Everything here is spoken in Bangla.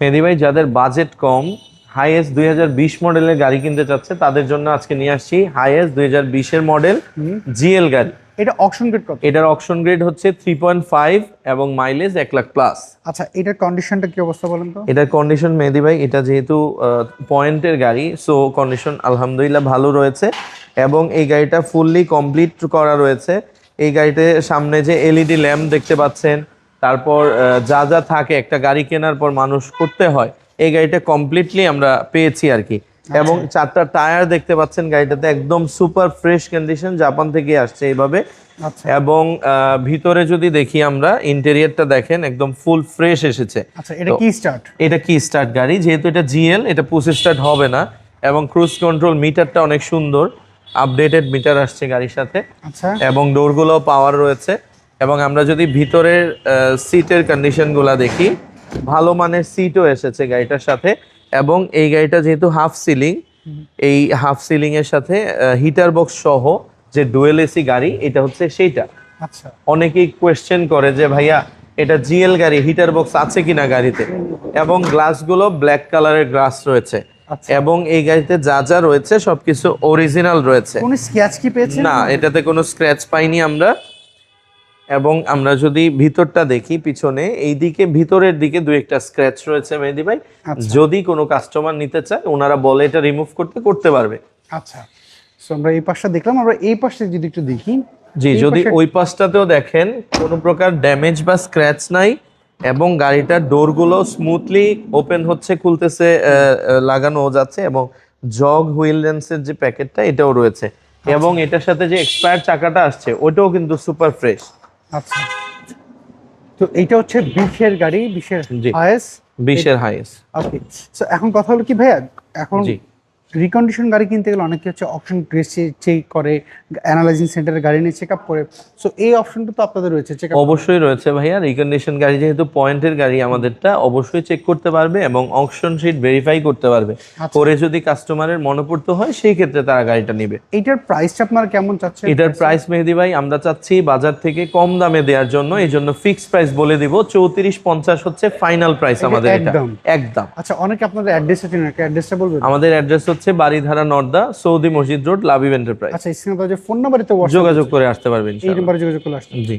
মেহেদি ভাই যাদের বাজেট কম হাইয়েস্ট দুই হাজার বিশ মডেলের গাড়ি কিনতে চাচ্ছে তাদের জন্য আজকে নিয়ে আসছি হাইয়েস্ট দুই হাজার বিশের মডেল জিএল গাড়ি। এটা অকশন গ্রেড কত? এটার অপশন গ্রেড হচ্ছে থ্রি পয়েন্ট ফাইভ এবং মাইলেজ এক লাখ প্লাস আচ্ছা এটার কন্ডিশনটা কি অবস্থা বলেন তো? এটার কন্ডিশন মেহেদি ভাই এটা যেহেতু পয়েন্টের গাড়ি সো কন্ডিশন আলহামদুলিল্লাহ ভালো রয়েছে এবং এই গাড়িটা ফুললি কমপ্লিট করা রয়েছে। এই গাড়িতে সামনে যে এলইডি ল্যাম্প দেখতে পাচ্ছেন তারপর যা যা থাকে একটা গাড়ি কেনার পর মানুষ করতে হয় এই গাড়িটা কমপ্লিটলি আমরা পেয়েছি আর কি। এবং চারটা টায়ার দেখতে পাচ্ছেন গাড়িটাতে একদম সুপার ফ্রেশ কন্ডিশন জাপান থেকে আসছে এইভাবে। আচ্ছা। এবং ভিতরে যদি দেখি আমরা ইন্টেরিয়রটা দেখেন একদম ফুল ফ্রেশ এসেছে। আচ্ছা এটা কি স্টার্ট এটা কি স্টার্ট গাড়ি? যেহেতু এটা জিএল এটা পুশ স্টার্ট হবে না। এবং ক্রুজ কন্ট্রোল মিটারটা অনেক সুন্দর আপডেটেড মিটার আসছে গাড়ির সাথে। আচ্ছা। এবং ডোরগুলো পাওয়ার রয়েছে। এবং আমরা যদি ভিতরের সিটের কন্ডিশনগুলো দেখি ভালো মানের সিটও এসেছে গাড়িটার সাথে এবং এই গাড়িটা যেহেতু হাফ সিলিং এই হাফ সিলিং এর সাথে হিটার বক্স সহ যে ডুয়েল এসি গাড়ি এটা হচ্ছে সেইটা। আচ্ছা। অনেকেই কোয়েশ্চেন করে যে ভাইয়া এটা জিএল গাড়ি হিটার বক্স আছে কিনা গাড়িতে? এবং গ্লাসগুলো ব্ল্যাক কালারের গ্লাস রয়েছে। আচ্ছা। এবং এই গাড়িতে যা যা রয়েছে সবকিছু অরিজিনাল রয়েছে। কোন স্ক্র্যাচ কি পেয়েছেন? না এটাতে কোনো স্ক্র্যাচ পাইনি আমরা। এবং আমরা যদি ভিতরটা দেখি পিছনে এই দিকে ভিতরের দিকে দুই একটা স্ক্র্যাচ রয়েছে মেহেদি ভাই। আচ্ছা। যদি কোনো কাস্টমার নিতে চায় ওনারা বলে এটা রিমুভ করতে করতে পারবে। আচ্ছা। সো আমরা এই পাশটা দেখলাম আমরা এই পাশে যদি একটু দেখি জি যদি ওই পাশটাতেও দেখেন কোনো প্রকার ড্যামেজ বা স্ক্র্যাচ নাই এবং গাড়িটার ডোরগুলো স্মুথলি ওপেন হচ্ছে খুলতেছে লাগানো যাচ্ছে এবং জগ হুইল লেন্সের যে প্যাকেটটা এটাও রয়েছে। আচ্ছা। এবং এটার সাথে যে এক্সপায়ার চাকাটা আসছে ওটাও কিন্তু সুপার ফ্রেশ আচ্ছা। তো এইটা হচ্ছে বিশের গাড়ি বিশের। আইএস বিশের হাইয়েস্ট ওকে সো এখন কথা হলো কি ভাইয়া? এখন। রিকন্ডিশন গাড়ি কিনতে গেলে অনেকে হচ্ছে অপশন চেক করে অ্যানালাইজিং সেন্টারে গাড়ি নিয়ে চেক আপ করে। সো এই অপশনটা তো আপনাদের রয়েছে চেক অবশ্যই রয়েছে ভাইয়া রিকন্ডিশন গাড়ি যেহেতু পয়েন্টের গাড়ি আমাদেরটা অবশ্যই চেক করতে পারবে এবং অপশন শিট ভেরিফাই করতে পারবে। আচ্ছা। করে যদি কাস্টমারের মনে পড়তে হয় সেই ক্ষেত্রে তারা গাড়িটা নেবে। এইটার প্রাইসটা আপনার কেমন চাচ্ছেন? এটার প্রাইস মেহেদি ভাই আমরা চাচ্ছি বাজার থেকে কম দামে দেওয়ার জন্য এই জন্য ফিক্স প্রাইস বলে দিব। চৌত্রিশ পঞ্চাশ হচ্ছে ফাইনাল প্রাইস আমাদের এটা। একদম? একদম। আচ্ছা অনেকে আপনাদের অ্যাড্রেসটা চিনেন অ্যাড্রেসটা বলবেন? আমাদের অ্যাড্রেস হচ্ছে বাড়িধারা নর্দা সৌদি মসজিদ রোড লাভিভ এন্টারপ্রাইজ। আচ্ছা স্ক্রিনে যে ফোন নাম্বারে যোগাযোগ করে আসতে পারবেন এই। নাম্বারে যোগাযোগ করে আসতে জি।